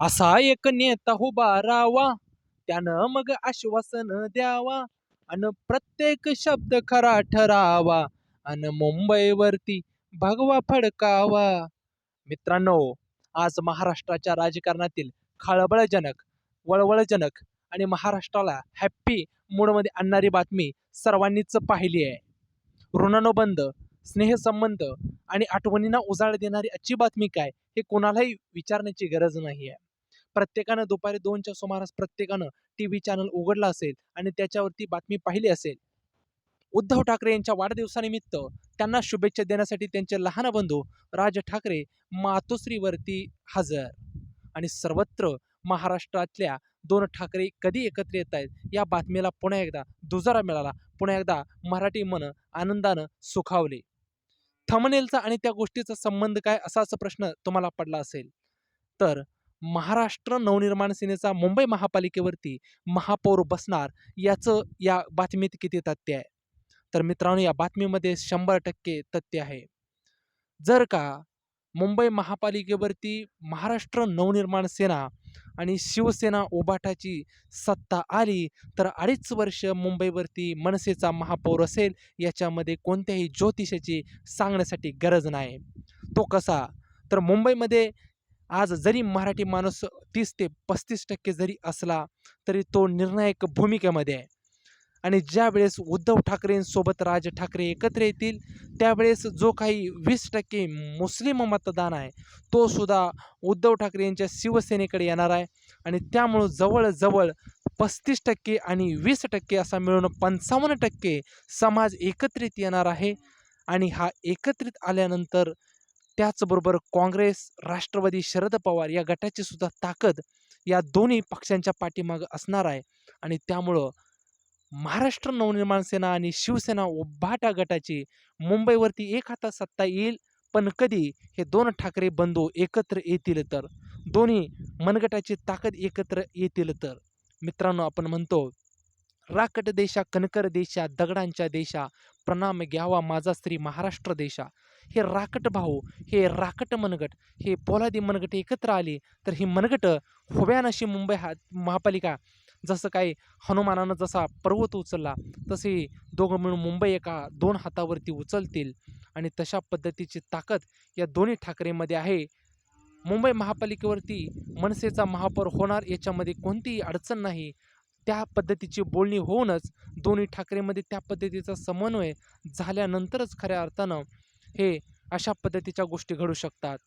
असा एक नेता उभारावा त्यानं मग आश्वासन द्यावा. अन प्रत्येक शब्द खरा ठरावा. अन मुंबईवरती भगवा फडकावा. मित्रांनो आज महाराष्ट्राच्या राजकारणातील खळबळजनक वळवळजनक आणि महाराष्ट्राला हॅप्पी मूडमध्ये आणणारी बातमी सर्वांनीच पाहिली आहे. ऋणानुबंध स्नेहसंबंध आणि आठवणींना उजाळ देणारी आजची बातमी काय हे कोणालाही विचारण्याची गरज नाही आहे प्रत्येकानं दुपारी दोनच्या सुमारास प्रत्येकानं टी व्ही चॅनल उघडला असेल आणि त्याच्यावरती बातमी पाहिली असेल. उद्धव ठाकरे यांच्या वाढदिवसानिमित्त त्यांना शुभेच्छा देण्यासाठी त्यांचे लहान बंधू राज ठाकरे मातोश्रीवरती हजर. आणि सर्वत्र महाराष्ट्रातल्या दोन ठाकरे कधी एकत्र येत आहेत या बातमीला पुन्हा एकदा दुजारा मिळाला. पुन्हा एकदा मराठी मन आनंदानं सुखावले. थमनेलचा आणि त्या गोष्टीचा संबंध काय असाच प्रश्न तुम्हाला पडला असेल तर महाराष्ट्र नवनिर्माण सेनेचा मुंबई महापालिकेवरती महापौर बसणार याचं या बातमीत किती तथ्य आहे? तर मित्रांनो या बातमीमध्ये शंभर टक्के तथ्य आहे. जर का मुंबई महापालिकेवरती महाराष्ट्र नवनिर्माण सेना आणि शिवसेना उबाटाची सत्ता आली तर अडीच वर्ष मुंबईवरती मनसेचा महापौर असेल याच्यामध्ये कोणत्याही ज्योतिषाची सांगण्यासाठी गरज नाही. तो कसा? तर मुंबईमध्ये आज जरी मराठी माणूस तीस ते पस्तीस टक्के जरी असला तरी तो निर्णायक भूमिकेमध्ये आहे. आणि ज्यावेळेस उद्धव ठाकरेंसोबत राज ठाकरे एकत्र येतील त्यावेळेस जो काही वीस टक्के मुस्लिम मतदान आहे तो सुद्धा उद्धव ठाकरे यांच्या शिवसेनेकडे येणार आहे. आणि त्यामुळं जवळजवळ पस्तीस टक्के आणि वीस टक्के असा मिळून पंचावन्न टक्के समाज एकत्रित येणार आहे. आणि हा एकत्रित आल्यानंतर त्याचबरोबर काँग्रेस राष्ट्रवादी शरद पवार या गटाची सुद्धा ताकद या दोन्ही पक्षांच्या पाठीमागं असणार आहे. आणि त्यामुळं महाराष्ट्र नवनिर्माण सेना आणि शिवसेना उभाटा गटाची मुंबईवरती एक हातात सत्ता येईल पण कधी हे दोन ठाकरे बंधू एकत्र येतील तर? दोन्ही मनगटाची ताकद एकत्र येतील तर? मित्रांनो आपण म्हणतो राकट देशा कणकर देशा दगडांच्या देशा प्रणाम घ्यावा माझा स्त्री महाराष्ट्र देशा. हे राकट भाऊ हे राकट मनगट हे पोलादी मनगट एकत्र आली तर ही मनगट हुब्यानशी मुंबई हा महापालिका जसं काही हनुमानानं जसा पर्वत उचलला तसे दोघं मिळून मुंबई एका दोन हातावरती उचलतील आणि तशा पद्धतीची ताकद या दोन्ही ठाकरेमध्ये आहे. मुंबई महापालिकेवरती मनसेचा महापौर होणार याच्यामध्ये कोणतीही अडचण नाही. त्या पद्धतीची बोलणी होऊनच दोन्ही ठाकरेमध्ये त्या पद्धतीचा समन्वय झाल्यानंतरच खऱ्या अर्थानं हे अशा पद्धतीच्या गोष्टी घडू शकतात.